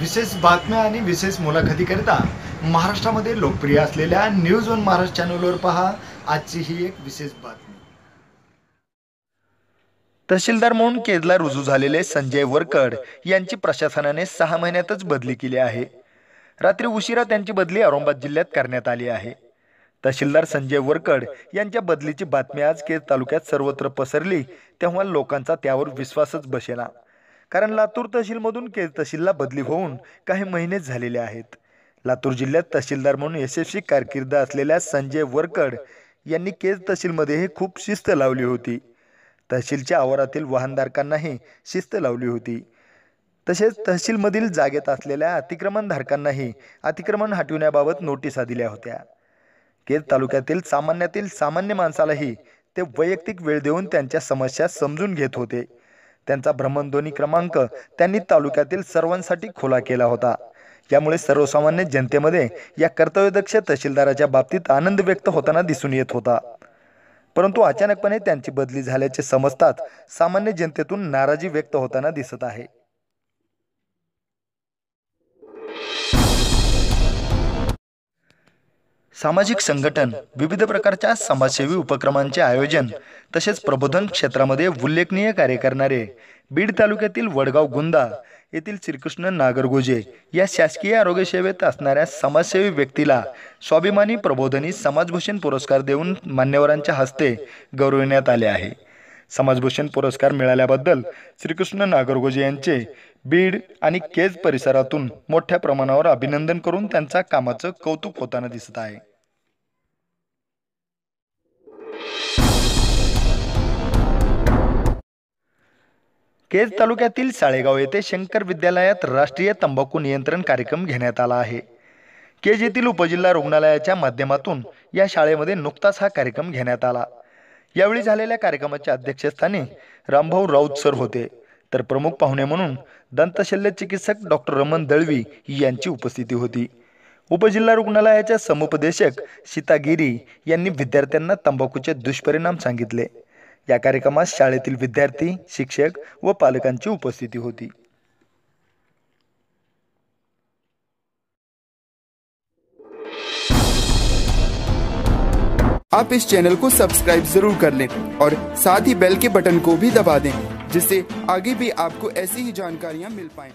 विशेष बातम्या आणि विशेष मुलाखतीकरिता महाराष्ट्रामध्ये लोकप्रिय असलेल्या न्यूज वन महाराष्ट्र चॅनलवर पहा. आजची ही एक विशेष बातमी. तहसीलदार म्हणून केजला रुजू झालेले संजय वरकड यांची प्रशासनाने सहा महिन्यातच बदली केली आहे. रात्री उशिरा त्यांची बदली औरंगाबाद जिल्ह्यात करण्यात आली आहे. तहसीलदार संजय वरकड यांच्या बदलीची बातमी आज केज तालुक्यात सर्वत्र पसरली तेव्हा लोकांचा त्यावर विश्वासच बसेना. कारण लातूर तहसीलमधून केज तहसीलला बदली होऊन काही महिनेच झालेले आहेत. लातूर जिल्ह्यात तहसीलदार म्हणून यशस्वी कारकीर्द असलेल्या संजय वरकड यांनी केज तहसीलमध्येही खूप शिस्त लावली होती. तहसीलच्या आवारातील वाहनधारकांनाही शिस्त लावली होती. तसेच तहसीलमधील जागेत असलेल्या अतिक्रमणधारकांनाही अतिक्रमण हटविण्याबाबत नोटिसा दिल्या होत्या. केज तालुक्यातील सामान्यातील सामान्य माणसालाही ते वैयक्तिक वेळ देऊन त्यांच्या समस्या समजून घेत होते. त्यांचा भ्रमणध्वनी क्रमांक त्यांनी तालुक्यातील सर्वांसाठी खुला केला होता. यामुळे सर्वसामान्य जनतेमध्ये या कर्तव्यदक्ष तहसीलदाराच्या बाबतीत आनंद व्यक्त होताना दिसून येत होता. परंतु अचानकपणे त्यांची बदली झाल्याचे समजतात सामान्य जनतेतून नाराजी व्यक्त होताना दिसत आहे. सामाजिक संघटन विविध प्रकारच्या समाजसेवी उपक्रमांचे आयोजन तसेच प्रबोधन क्षेत्रामध्ये उल्लेखनीय कार्य करणारे बीड तालुक्यातील वडगाव गुंदा येथील श्रीकृष्ण नागरगोजे या शासकीय आरोग्य सेवेत असणाऱ्या समाजसेवी व्यक्तीला स्वाभिमानी प्रबोधनी समाजभूषण पुरस्कार देऊन मान्यवरांच्या हस्ते गौरविण्यात आले आहे. समाजभूषण पुरस्कार मिळाल्याबद्दल श्रीकृष्ण नागरगोजे यांचे बीड आणि केज परिसरातून मोठ्या प्रमाणावर अभिनंदन करून त्यांच्या कामाचं कौतुक होताना दिसत आहे. केज तालुक्यातील साळेगाव येथे शंकर विद्यालयात राष्ट्रीय तंबाखू नियंत्रण कार्यक्रम घेण्यात आला आहे. केज येथील उपजिल्हा रुग्णालयाच्या माध्यमातून या शाळेमध्ये नुकताच हा कार्यक्रम घेण्यात आला. यावेळी झालेल्या कार्यक्रमाच्या अध्यक्षस्थानी रामभाऊ राऊत सर होते. तर प्रमुख पाहुणे म्हणून दंतशल्य चिकित्सक डॉक्टर रमण दळवी यांची उपस्थिती होती. उपजिल्हा रुग्णालयाच्या समुपदेशक सीता गिरी यांनी विद्यार्थ्यांना तंबाखूचे दुष्परिणाम सांगितले. या कार्यक्रमात शाळेतील विद्यार्थी, शिक्षक व पालकांची उपस्थिती होती. आप इस चैनल को सब्सक्राइब ज़रूर कर लें और साथ ही बेल के बटन को भी दबा दें, जिससे आगे भी आपको ऐसी ही जानकारियाँ मिल पाएँ।